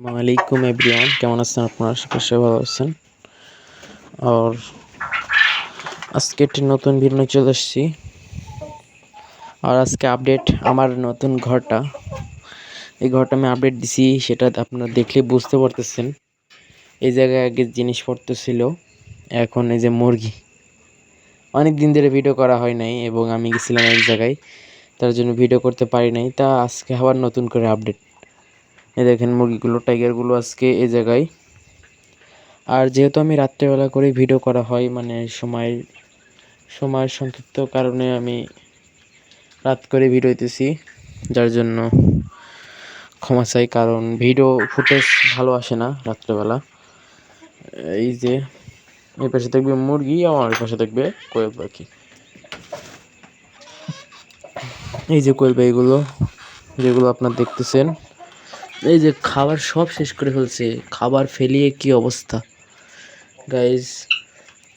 আসসালামাইকুম এভরিওয়ান। কেমন আছেন আপনারা? আশা করি সবাই ভালো আছেন। আর আজকে একটি নতুন নিয়ে চলে এসেছি। আর আজকে আপডেট আমার নতুন ঘরটা। এই ঘরটা আমি আপডেট দিছি, সেটা আপনারা দেখলে বুঝতে পারতেছেন। এই জায়গায় আগে জিনিসপত্র ছিল, এখন এই যে মুরগি। অনেক দিন ধরে ভিডিও করা হয় নাই এবং আমি গেছিলাম এক জায়গায়, তার জন্য ভিডিও করতে পারি নাই। তা আজকে আবার নতুন করে আপডেট এই দেখেন মুরগিগুলো টাইগারগুলো আজকে এই জায়গায়। আর যেহেতু আমি রাত্রেবেলা করে ভিডিও করা হয় মানে সময়, সময়ের সংক্ষিপ্ত কারণে আমি রাত করে ভিডিও দিতেছি, যার জন্য ক্ষমা চাই, কারণ ভিডিও ফুটেজ ভালো আসে না রাত্রেবেলা। এই যে, এই পাশে দেখবে মুরগি, আমার পাশে দেখবে কোয়েল পাখি। এই যে কোয়েল পাখিগুলো যেগুলো আপনার দেখতেছেন এই যে খাবার সব শেষ করে ফেলছে। খাবার ফেলিয়ে কি অবস্থা? গাইজ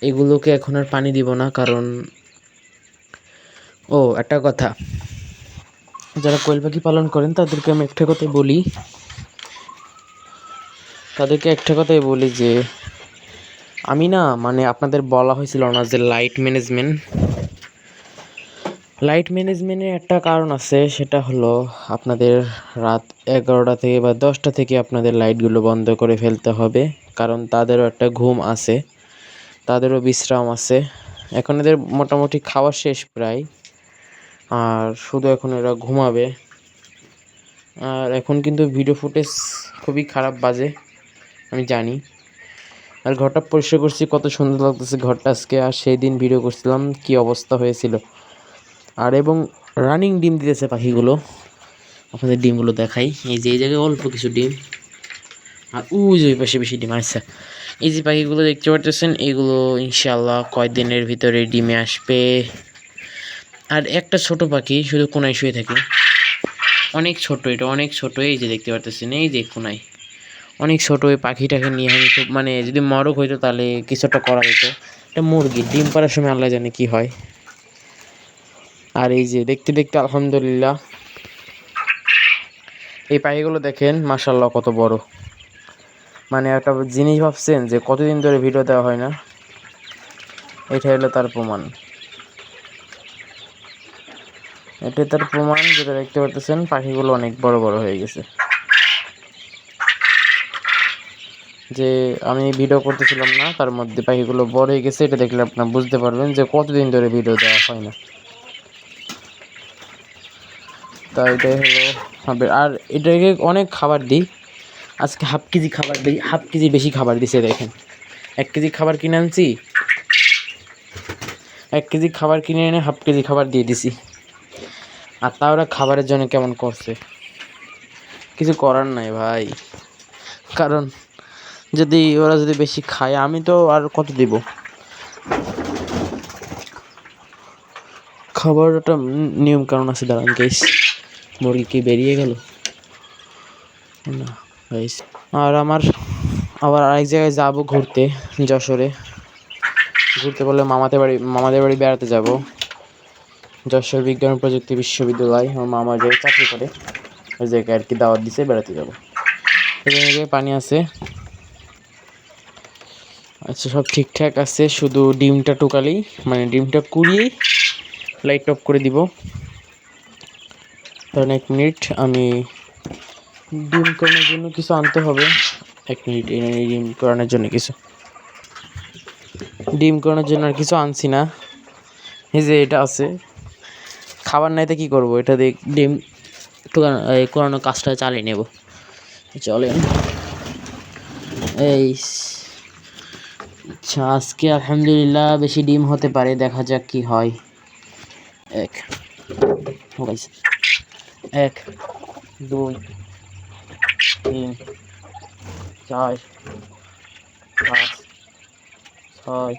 এগুলোকে এখন আর পানি দিব না কারণ ও, একটা কথা। যারা কোয়েল পাখি পালন করেন, তাদেরকে আমি একটা কথাই বলি। তাদেরকে একটা কথাই বলি যে, আমি না মানে আপনাদের বলা হয়েছিল না যে লাইট ম্যানেজমেন্ট লাইট ম্যানেজমেন্টের একটা কারণ আছে, সেটা হলো আপনাদের রাত এগারোটা থেকে বা দশটা থেকে আপনাদের লাইটগুলো বন্ধ করে ফেলতে হবে। কারণ তাদেরও একটা ঘুম আছে, তাদেরও বিশ্রাম আছে। এখন এদের মোটামুটি খাওয়া শেষ প্রায়, আর শুধু এখন এরা ঘুমাবে। আর এখন কিন্তু ভিডিও ফুটেজ খুবই খারাপ বাজে, আমি জানি। আর ঘরটা পরিষ্কার করছি, কত সুন্দর লাগতেছে ঘরটা আজকে। আর সেই দিন ভিডিও করছিলাম, কি অবস্থা হয়েছিল। আর এবং রানিং ডিম দিতেছে পাখিগুলো। আপনাদের ডিমগুলো দেখাই। এই যে, এই জায়গায় অল্প কিছু ডিম। আর ওই যে ওই পাশে বেশি ডিম আচ্ছা এই যে পাখিগুলো দেখতে পারতেছেন, এগুলো ইনশাল্লাহ কয়েকদিনের ভিতরে ডিমে আসবে। আর একটা ছোট পাখি, শুধু কোনায় শুয়ে থাকে। অনেক ছোট এটা, অনেক ছোট। এই যে দেখতে পারতেছেন, এই যে কোনায়। অনেক ছোট ওই পাখিটাকে নিয়ে আমি খুব মানে যদি মরক হইতো তাহলে কিছু একটা করা যেত। এটা মুরগি, ডিম পাড়ার সময় আল্লাহ জানে কি হয়। আর এই যে দেখতে দেখতে আলহামদুলিল্লাহ। এই পাখিগুলো দেখেন মাসাল্লাহ কত বড়। মানে একটা জিনিস ভাবছেন যে কতদিন ধরে ভিডিও দেওয়া হয় না? এটা হলো তার প্রমাণ। এটা তার প্রমাণ যেটা দেখতে পারতেছেন, পাখিগুলো অনেক বড় বড় হয়ে গেছে। যে আমি ভিডিও করতেছিলাম না, তার মধ্যে পাখিগুলো বড় হয়ে গেছে, এটা দেখলে আপনার বুঝতে পারবেন যে কতদিন ধরে ভিডিও দেওয়া হয় না। তা এটাই হলো হবে আর এটাকে অনেক খাবার দিই। আজকে হাফ কেজি খাবার দিই, হাফ কেজি বেশি খাবার দিছে দেখেন। এক কেজি খাবার কিনে আনছি। এক কেজি খাবার কিনে এনে হাফ কেজি খাবার দিয়ে দিছি। আর তা ওরা খাবারের জন্য কেমন করছে? কিছু করার নাই ভাই। কারণ যদি ওরা যদি বেশি খায়, আমি তো আর কত দিব? খাবারটা নিয়ম কারণ আছে দাঁড়ান গাইস মুরগি কি বেরিয়ে গেল? না আর আমার, আবার আরেক জায়গায় যাব ঘুরতে, যশোরে। ঘুরতে বললে মামাদের বাড়ি মামাদের বাড়ি বেড়াতে যাব। যশোর বিজ্ঞান প্রযুক্তি বিশ্ববিদ্যালয়, আমার মামা যে চাকরি করে, ওই জায়গায় আর কি দাওয়াত দিছে, বেড়াতে যাব। জায়গায় পানি আছে। আচ্ছা সব ঠিকঠাক আছে, শুধু ডিমটা টোকালেই মানে ডিমটা কুড়িয়েই লাইট অফ করে দিব। কারণ এক মিনিট, আমি ডিম করানোর জন্য কিছু আনতে হবে। এক মিনিট ডিম করানোর জন্য কিছু। ডিম করানোর জন্য আর কিছু আনছি না। এই যে এটা আছে। খাবার নাইতে কী করব? এটা দিয়ে ডিম করানো কাজটা চালিয়ে নেব। চলেন। এই আচ্ছা আজকে আলহামদুলিল্লাহ বেশি ডিম হতে পারে। দেখা যাক কি হয়। এক এক দুই তিন চার পাঁচ ছয়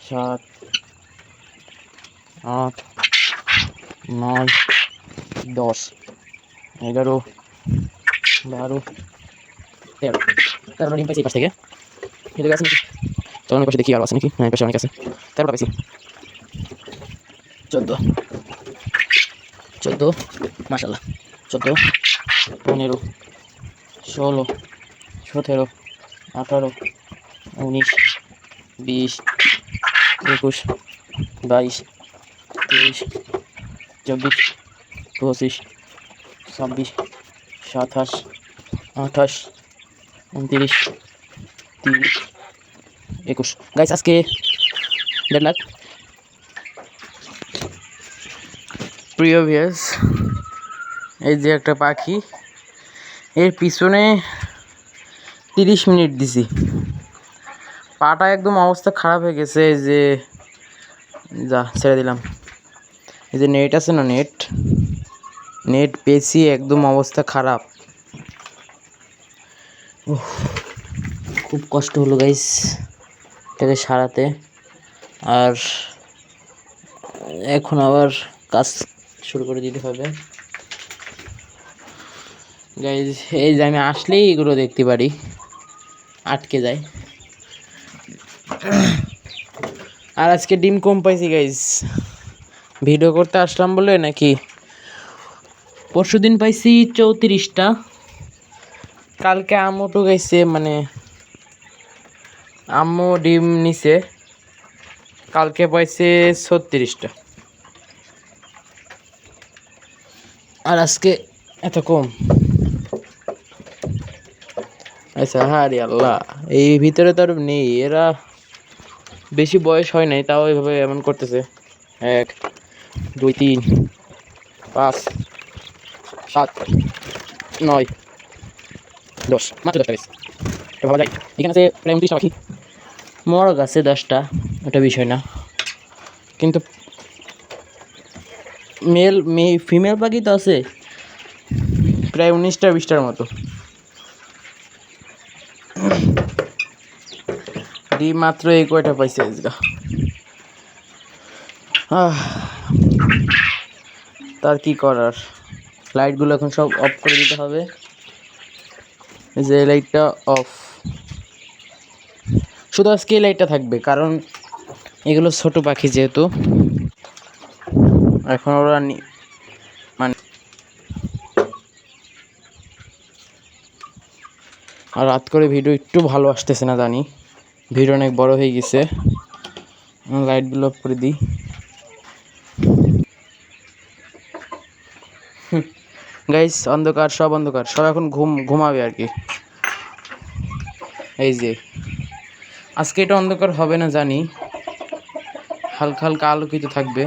সাত আট নয় দশ এগারো বারো তেরো তেরোটা ডিম পাইছি এই পাশ থেকে এদিকে আছে নাকি চলো পাশে দেখি আরও আছে নাকি হ্যাঁ এই পাশে অনেক আছে তেরোটা পাইছি চোদ্দ চোদ্দ। মাসাল্লাহ চোদ্দ, পনেরো, ষোলো, সতেরো, আঠারো, উনিশ, বিশ, একুশ, বাইশ, তেইশ, চব্বিশ, পঁচিশ, ছাব্বিশ, সাতাশ, আঠাশ, উনত্রিশ, তিরিশ, একুশ। গাইস আজকে দেড় লাখ প্রিয় ভিয়াস এই যে একটা পাখি, এর পিছনে তিরিশ মিনিট দিছি। পাটা একদম অবস্থা খারাপ হয়ে গেছে, এই যে, যা, ছেড়ে দিলাম। এই যে নেট আছে না নেট নেট পেছি একদম অবস্থা খারাপ। খুব কষ্ট হলো গাইস এটাকে সারাতে। আর এখন আবার কাজ শুরু করে দিতে হবে। গাইজ এই যে আমি আসলেই এগুলো দেখতে পারি। আটকে যায়। আর আজকে ডিম কম পাইছি গাইজ ভিডিও করতে আসলাম বলে নাকি পরশু দিন পাইছি চৌত্রিশটা। কালকে আম্মু গাইছে মানে আম্মু ডিম নিছে। কালকে পাইছে ছত্রিশটা। আর আজকে এত কম। আচ্ছা হ্যাঁ রে আল্লাহ। এই ভিতরে তো আর নেই, এরা বেশি বয়স হয় নাই, তাও এভাবে এমন করতেছে। এক, দুই, তিন, পাঁচ, সাত, নয়, দশ, মাত্র দশটা বেশ ভাবা এখানে আছে মরগ আছে দশটা, ওটা বিষয় না। কিন্তু মেল মে ফিমেল পাখি তো আছে। প্রায় উনিশটা বিশটার মতো। ডিম মাত্র এই কয়টা পাইছে আহ, তার কি করার? লাইটগুলো এখন সব অফ করে দিতে হবে। যে লাইটটা অফ। শুধু আজকে এই লাইটটা থাকবে কারণ এগুলো ছোট পাখি যেহেতু। এখন ওরা মানে আর রাত করে ভিডিও একটু ভালো আসতেছে না জানি। ভিডিও অনেক বড় হয়ে গেছে। লাইটগুলো অফ করে দিই। গাইস অন্ধকার, সব অন্ধকার। সব এখন ঘুম ঘুমাবে আর কি। এই যে। আজকে এটা অন্ধকার হবে না জানি। হালকা হালকা আলোকিত থাকবে।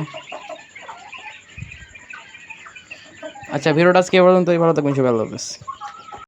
আচ্ছা ভিডিওটা আজকে পর্যন্তই। পর্যন্ত ভালো থাকবেন সবাই আল্লাহ হাফেজ।